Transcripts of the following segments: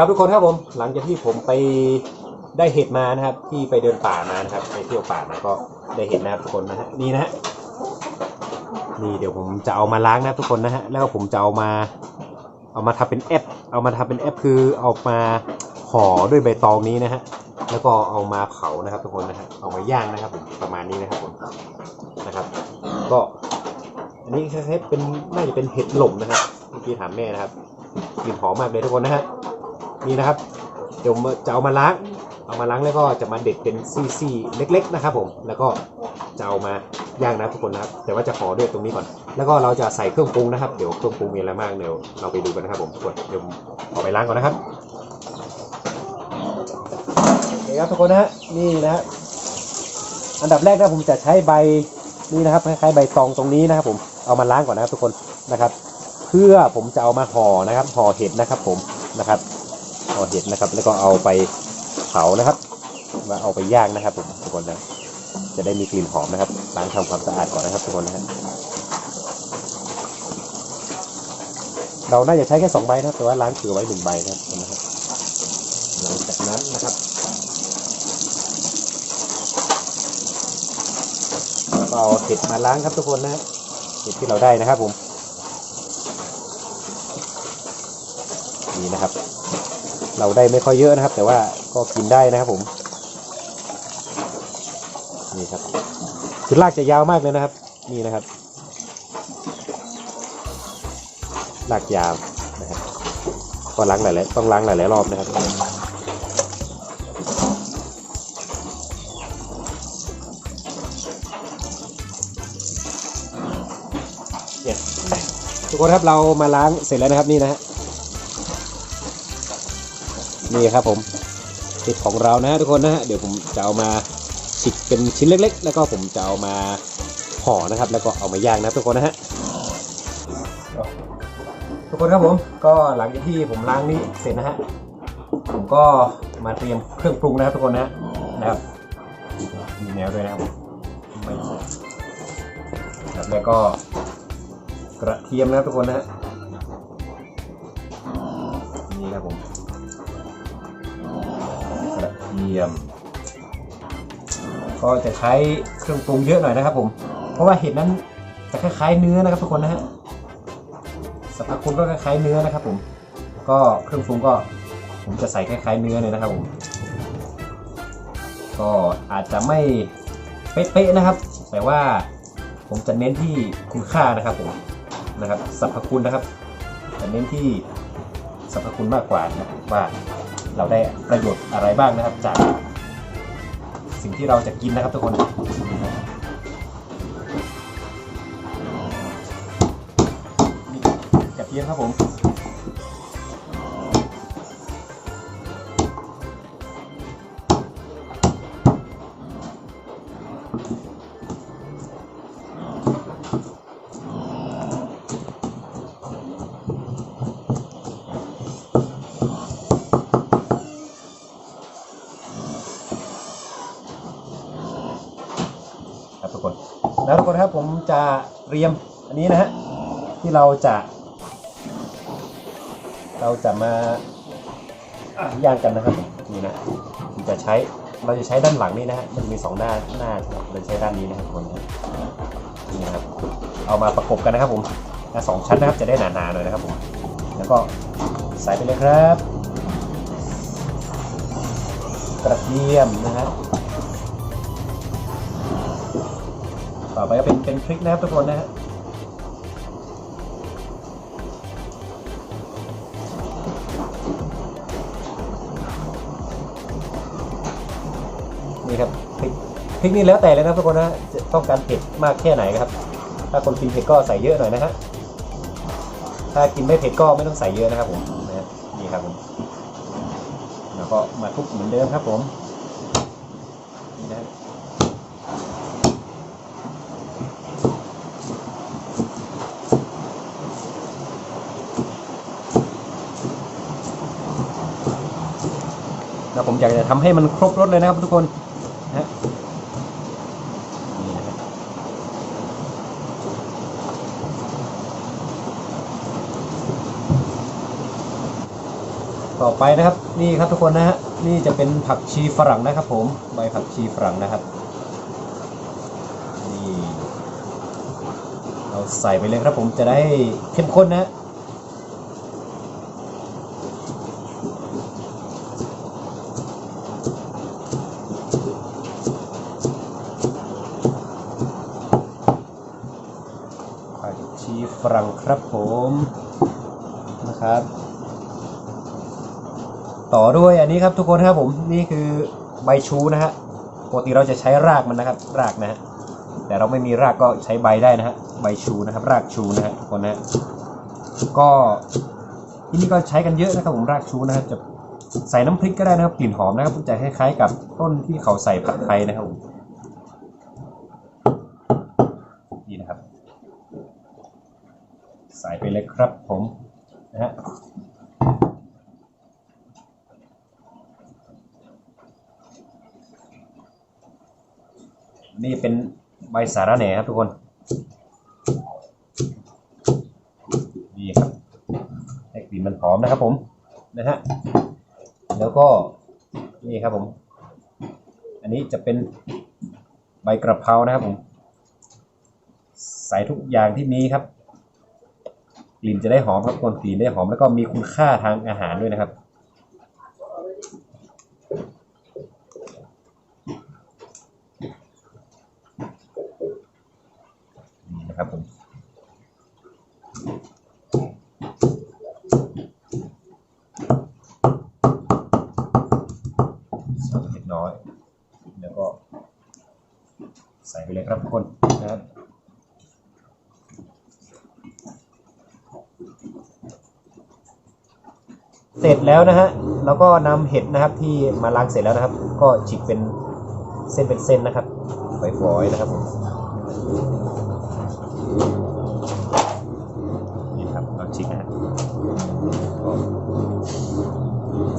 ครับทุกคนครับผมหลังจากที่ผมไปได้เห็ดมานะครับ ที่ไปเดินป่ามานะครับไปเที่ยวป่ามาก็ได้เห็ดนะครับทุกคนนะฮะนี่นะฮะนี่เดี๋ยวผมจะเอามาล้างนะทุกคนนะฮะแล้วก็ผมจะเอามา เอามาทำเป็นแอป เอามาทำเป็นแอปคือเอามาห่อด้วยใบตองนี้นะฮะแล้วก็เอามาเผานะครับทุกคนนะฮะเอามาย่างนะครับผมประมาณนี้นะครับผมนะครับ ก็อันนี้คล้เป็นน่าจะเป็นเห็ดหล่มนะครับเมื่อกี้ถามแม่นะครับกลิ่นหอมมากเลยทุกคนนะฮะ นี่นะครับเดี๋ยวจะเอามาล้าง เอามาล้างแล้วก็จะมาเด็ดเป็นซี่ๆเล็ก ๆนะครับ ผม แล้วก็จะเอามาย่างนะทุกคนนะครับ แต่ว่าจะขอด้วยตรงนี้ก่อน แล้วก็เราจะใส่เครื่องปรุงนะครับ เดี๋ยวเครื่องปรุงมีอะไรบ้างเดี๋ยวเราไปดูกันนะครับ ผมกดเดี๋ยวเอาไปล้างก่อนนะครับโอเคครับทุกคนนะฮะนี่นะฮะอันดับแรกนะผมจะใช้ใบนี่นะครับคล้ายๆใบตองตรงนี้นะครับ ผม เอามาล้างก่อนนะครับทุกคนนะครับ เพื่อผมจะเอามาห่อนะครับ ห่อเห็ดนะครับ ผมนะครับ ห่อเห็ดนะครับ แล้วก็เอาไปเผานะครับมาเอาไปย่างนะครับผมทุกคนนะจะได้มีกลิ่นหอมนะครับล้างทำความสะอาดก่อนนะครับทุกคนนะฮะเราน่าจะใช้แค่สองใบนะครับ แต่ว่าล้างเกลือไว้หนึ่งใบนะครับหลังจากนั้นนะครับเอาเห็ดมาล้างครับทุกคนนะเห็ดที่เราได้นะครับผมนี่นะครับ เราได้ไม่ค่อยเยอะนะครับ แต่ว่าก็กินได้นะครับผม นี่ครับคือรากจะยาวมากเลยนะครับ นี่นะครับรากยาวนะครับก็ล้างหลายๆต้องล้างหลายๆรอบนะครับทุกคนครับเรามาล้างเสร็จแล้วนะครับนี่นะฮะ นี่ครับผมเห็ดของเรานะฮะทุกคนนะฮะเดี๋ยวผมจะเอามาฉีกเป็นชิ้นเล็ก ๆ แล้วก็ผมจะเอามาห่อนะครับ แล้วก็เอามาย่างนะทุกคนนะฮะทุกคนครับผมก็หลังจากที่ผมล้างนี้เสร็จนะฮะผมก็มาเตรียมเครื่องปรุงนะครับทุกคนนะนะครับมีแนวด้วยนะครับไม่ครับแล้วก็กระเทียมนะครับทุกคนนะฮะ เทียม ก็จะใช้เครื่องปรุงเยอะหน่อยนะครับผม เพราะว่าเห็ดนั้นจะคล้ายๆเนื้อนะครับทุกคนนะฮะสรรพคุณก็คล้ายๆเนื้อนะครับผม ก็เครื่องปรุงก็ผมจะใส่คล้ายๆเนื้อเลยนะครับผม ก็อาจจะไม่เป๊ะๆนะครับ แต่ว่าผมจะเน้นที่คุณค่านะครับผมนะครับสรรพคุณนะครับจะเน้นที่สรรพคุณมากกว่านะว่า เราได้ประโยชน์อะไรบ้างนะครับ จากสิ่งที่เราจะกินนะครับทุกคนกระเทียมครับผม แล้วทุกครับ ผมจะเตรียมอันนี้นะฮะที่เราจะ เราจะมาย่างกันนะครับนี่นะจะใช้เราจะใช้ด้านหลังนี่นะฮะมันมีสองหน้าหน้าเราจะใช้ด้านนี้นะครับคนนี่นะครับ เอามาประกบกันนะครับผมสองชั้นนะครับจะได้หนาๆหน่อยนะครับผมแล้วก็ใส่ไปเลยครับ กระเทียมนะฮะ ต่อไปก็เป็นเป็นพริกนะครับทุกคนนะฮะนี่ครับพริกพริกนี่แล้วแต่เลยนะทุกคนนะฮะจะต้องการเผ็ดมากแค่ไหนครับ ถ้าคนกินเผ็ดก็ใส่เยอะหน่อยนะฮะถ้ากินไม่เผ็ดก็ไม่ต้องใส่เยอะนะครับผมนะฮะนี่ครับผมแล้วก็มาคลุกเหมือนเดิมครับผมนี่นะฮะ แล้ว ผมอยากจะทำให้มันครบรสเลยนะครับทุกคนนะฮะนี่นะฮะต่อไปนะครับนี่ครับทุกคนนะฮะนี่จะเป็นผักชีฝรั่งนะครับ ผมใบผักชีฝรั่งนะครับนี่เราใส่ไปเลยครับผมจะได้เข้มข้นนะฮะผักชี ฝรั่งครับผมนะครับ ต่อด้วยอันนี้ครับทุกคนครับผมนี่คือใบชูนะฮะปกติเราจะใช้รากมันนะครับ รากนะฮะแต่เราไม่มีรากก็ใช้ใบได้นะฮะใบชูนะครับ รากชูนะฮะทุกคนนะก็ที่นี่ก็ใช้กันเยอะนะครับผมรากชูนะฮะจะใส่น้ำพริกก็ได้นะครับกลิ่นหอมนะครับจะคล้ายๆกับต้นที่เขาใส่ผัดไทยนะครับผมนี่นะครับ ใส่ไปเลยครับผมนะฮะนี่เป็นใบสาระแหน่ครับทุกคน นี่ครับให้กลิ่นมันหอมนะครับผมนะฮะแล้วก็นี่ครับผม อันนี้จะเป็นใบกระเพรานะครับผม ใส่ทุกอย่างที่มีครับ กลิ่นจะได้หอมครับกคนกลิ่นได้หอมแล้วก็มีคุณค่าทางอาหารด้วยนะครับ นี่นะครับผม ใส่เล็กน้อย แล้วก็ ใส่ไปเลยครับทุกคนนะครับ เส ร็จแล้วนะฮะแล้วก็นำเห็ดนะครับที่มาล้างเสร็จแล้วนะครับ ก็ฉีกเป็นเส้นเป็นเส้นนะครับฝอยๆนะครับผมนี่ครับตอนชิกนะ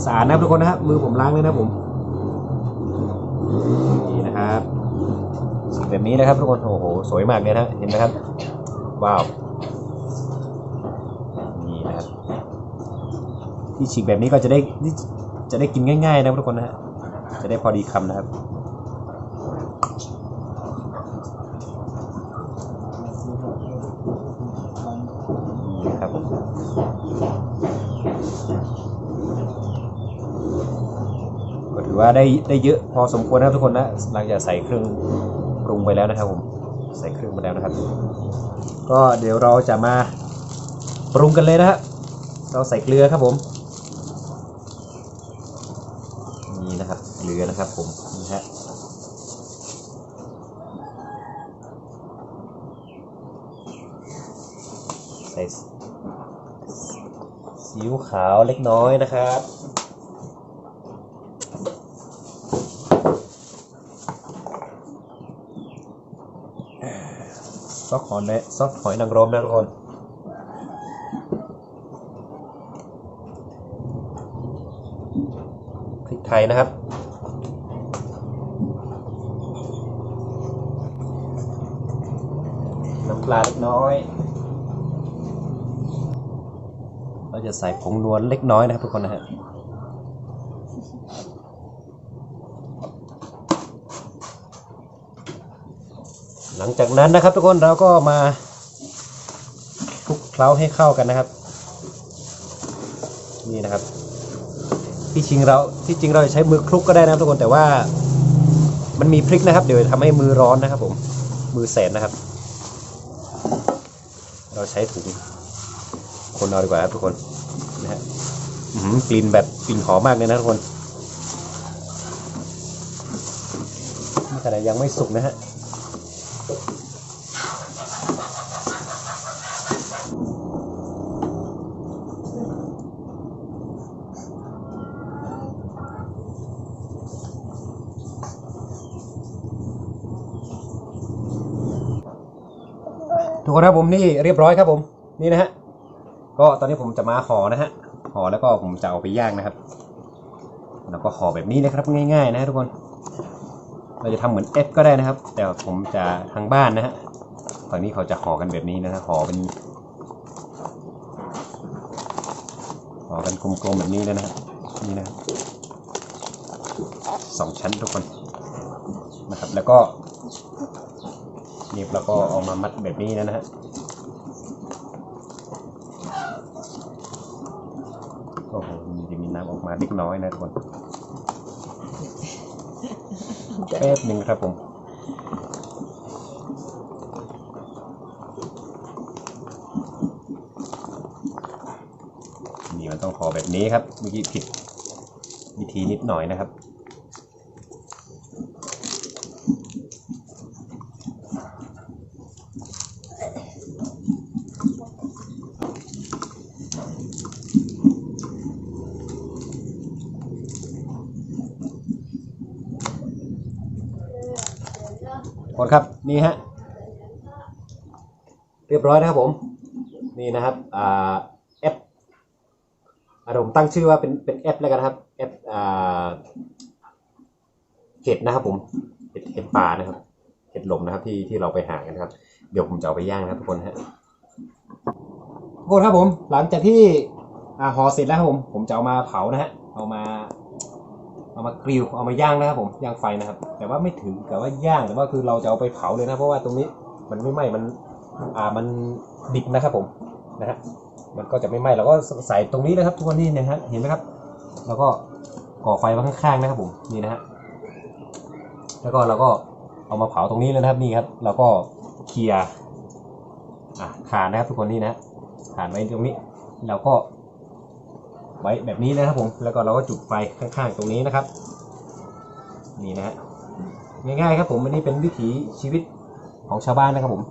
สะอาดนะครับทุกคนนะครับมือผมล้างเลยนะผมนี่นะครับสีแบบนี้นะครับทุกคนโอ้โหสวยมากเลยนะเห็นไหมครับว้าวนี่นะครับ ที่ฉีกแบบนี้ก็จะได้จะได้กินง่าย ๆ นะครับทุกคนนะฮะจะได้พอดีคำนะครับครับก็ถือว่าได้ได้เยอะพอสมควรนะครับทุกคนนะหลังจากใส่เครื่องปรุงไปแล้วนะครับผมใส่เครื่องไปแล้วนะครับ ก็เดี๋ยวเราจะมาปรุงกันเลยนะครับเราใส่เกลือครับผมนี่นะครับเกลือ นี่ฮะใส่ซีอิ๊วขาวเล็กน้อยนะครับ ซอกหอยนะซอกหอยนางรมนะทุกคนพริกไทยนะครับ น้ำปลาเล็กน้อย เราจะใส่ผงนวลเล็กน้อยนะครับทุกคนนะฮะหลังจากนั้นนะครับทุกคนเราก็มาคลุกเคล้าให้เข้ากันนะครับ นี่นะครับที่จริงเราที่จริงเราจะใช้มือคลุกก็ได้นะทุกคนแต่ว่ามันมีพริกนะครับ เดี๋ยวทำให้มือร้อนนะครับผมมือแสนนะครับ เราใช้ถุง คนเอาดีกว่าครับทุกคนนะฮะกลิ่นแบบกลิ่นหอมมากเลยนะทุกคนขนาดยังไม่สุกนะฮะ ทุกคนครับผมนี่เรียบร้อยครับผมนี่นะฮะก็ตอนนี้ผมจะมาห่อนะฮะห่อแล้วก็ผมจะเอาไปย่างนะครับ แล้วก็ห่อแบบนี้นะครับง่าย ๆ นะฮะทุกคน เราจะทำเหมือนเอฟก็ได้นะครับ แต่ผมจะทางบ้านนะฮะฝั่งนี้เขาจะห่อกันแบบนี้นะฮะห่อเป็นห่อกันกลมๆแบบนี้เลยนะครับนี่นะสองชั้นทุกคนนะครับ แล้วก็ นี่แล้วก็เอามามัดแบบนี้นะฮะโอ้โหมันจะมีน้ำออกมาเล็กน้อยนะทุกคนแป๊บหนึ่งครับผมนี่มันต้องขอแบบนี้ครับเมื่อกี้ผิดวิธีนิดหน่อยนะครับ ดครับนี่ฮะเรียบร้อยนะครับผมนี่นะครับอ่าแอปอาผมตั้งชื่อว่าเป็นเป็นแอปแล้วกันนะครับแอปอ่าเห็ดนะครับผมเห็ดเห็ดป่านะครับเห็ดลมนะครับที่ที่เราไปหากันครับ เดี๋ยวผมจะเอาไปย่างนะครับทุกคนฮะทุกคนครับผม หลังจากที่อ่าห่อเสร็จแล้วครับผม ผมจะเอามาเผานะฮะเอามา เอามากริลเอามาย่างนะครับผมย่างไฟนะครับ แต่ว่าไม่ถึงกับว่าย่างแต่ว่าคือเราจะเอาไปเผาเลยนะ เพราะว่าตรงนี้มันไม่ไหม้มันอ่ามันดิบนะครับผมนะฮะมันก็จะไม่ไหม้เราก็ใส่ตรงนี้นะครับ ทุกคนนี่นะฮะเห็นไหมครับ แล้วก็ก่อไฟไว้ข้างๆนะครับผมนี่นะฮะแล้วก็เราก็เอามาเผาตรงนี้เลยนะครับนี่ครับเราก็เคลียร์อะขานนะครับทุกคนนี่นะขานไว้ตรงนี้เราก็ ไว้แบบนี้นะครับผม แล้วก็เราก็จุดไฟข้างๆตรงนี้นะครับ นี่นะฮะง่ายๆครับผมอันนี้เป็นวิถีชีวิตของชาวบ้านนะครับผม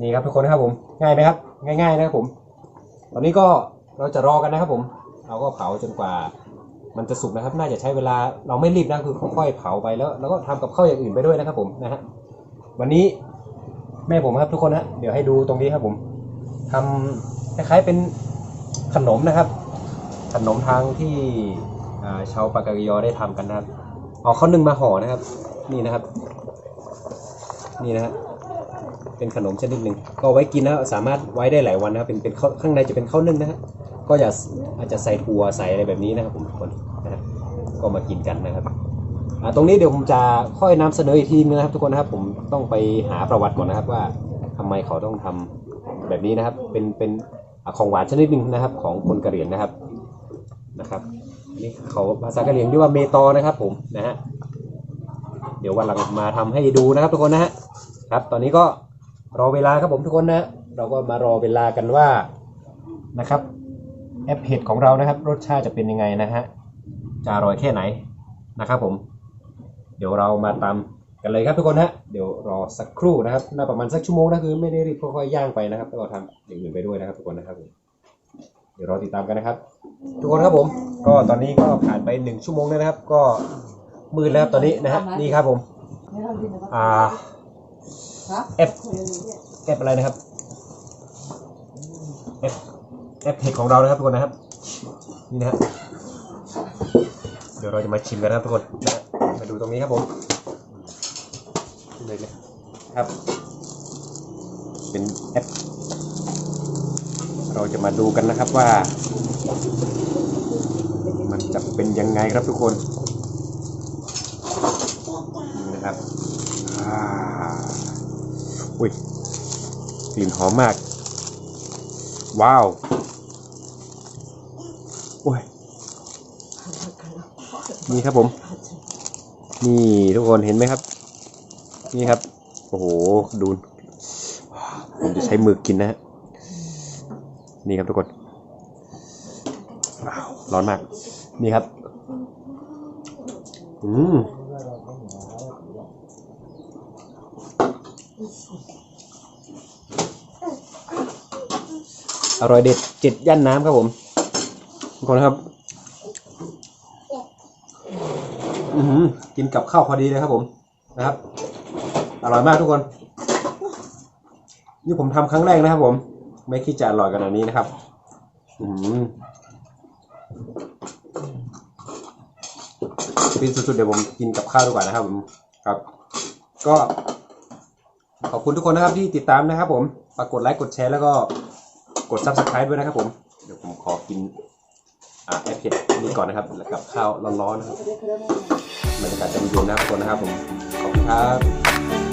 นี่ครับทุกคนนะครับผมง่ายไหมครับง่าย ๆ นะครับผม ตอนนี้ก็เราจะรอกันนะครับผม เราก็เผาจนกว่า มันจะสุกนะครับ น่าจะใช้เวลาเราไม่รีบนะคือค่อยๆเผาไปแล้วเราก็ทำกับข้าวอย่างอื่นไปด้วยนะครับผมนะฮะวันนี้ แม่ผมครับทุกคนนะเดี๋ยวให้ดูตรงนี้ครับผมทำคล้ายๆเป็นขนมนะครับ ขนมทางที่าชาวปากากยอได้ทำกันนะครับเอาข้าวนึ่งมาห่อนะครับ นี่นะครับ นี่นะฮะเป็นขนมชนิดหนึ่งก็ไว้กินนะสามารถไว้ได้หลายวันนะครับเป็นเป็นข้าวข้างในจะเป็นข้าวนึ่งนะฮะก็อย่าอาจจะใส่ถั่วใส่อะไรแบบนี้นะครับผมทุกคนนะฮะก็มากินกันนะครับ ตรงนี้เดี๋ยวผมจะค่อยนำเสนออีกทีนึงนะครับ ทุกคนนะครับผมต้องไปหาประวัติก่อนนะครับว่าทำไมเขาต้องทำแบบนี้นะครับ เป็นเป็นของหวานชนิดหนึ่งนะครับ ของคนกะเหรี่ยงนะครับนะครับนี่เขาภาษากะเหรี่ยงเรียกว่าเมตอนะครับ ผมนะฮะเดี๋ยววันหลังมาทำให้ดูนะครับ ทุกคนนะฮะครับ ตอนนี้ก็รอเวลาครับผมทุกคนนะฮะเราก็มารอเวลากันว่านะครับแอปเห็ดของเรานะครับ รสชาติจะเป็นยังไงนะฮะจะอร่อยแค่ไหนนะครับผม เดี๋ยวเรามาตามกันเลยครับทุกคนฮะเดี๋ยวรอสักครู่นะครับน่าประมาณสักชั่วโมงนะคือไม่ได้รีบค่อยๆย่างไปนะครับแล้วก็ทำอย่างอื่นไปด้วยนะครับทุกคนนะครับผมเดี๋ยวรอติดตามกันนะครับ ทุกคนครับผม ก็ตอนนี้ก็ผ่านไปหนึ่งชั่วโมงแล้วนะครับ ก็มืดแล้วครับตอนนี้นะฮะนี่ครับผมอ่าแอปแอปอะไรนะครับแอปแอปเห็ดของเรานะครับทุกคนนะครับนี่นะฮะเดี๋ยวเราจะมาชิมกันนะครับทุกคนนะ ฮะมาดูตรงนี้ครับผมเลยนะครับ เป็นแอป เราจะมาดูกันนะครับว่า มันจะเป็นยังไงครับทุกคนนี่นะครับอ่าอุ้ยกลิ่นหอมมาก ว้าวโอ้ยนี่ครับผม นี่ทุกคนเห็นไหมครับ นี่ครับ โอ้โห ดูผมจะใช้มือกินนะฮะ นี่ครับทุกคนว้าวร้อนมาก นี่ครับ อืมอร่อยเด็ดเจ็ดย่านน้ำครับผมทุกคนครับ อือหือกินกับข้าวพอดีเลยครับผมนะครับ อร่อยมากทุกคน นี่ผมทำครั้งแรกนะครับผม ไม่คิดจะอร่อยขนาดนี้นะครับ อืมฟินสุดๆเดี๋ยวผมกินกับข้าวดีกว่านะครับผมครับ ก็ ขอบคุณทุกคนนะครับที่ติดตามนะครับ ผมฝากกดไลค์กดแชร์แล้วก็กด subscribe ด้วยนะครับผม เดี๋ยวผมขอกิน อ่าแอปเผ็ดนี้ก่อนนะครับแล้วกับข้าวร้อนๆนะครับบรรยากาศจะมีอย็นนะครับทุกคนนะครับผมขอบคุณครับ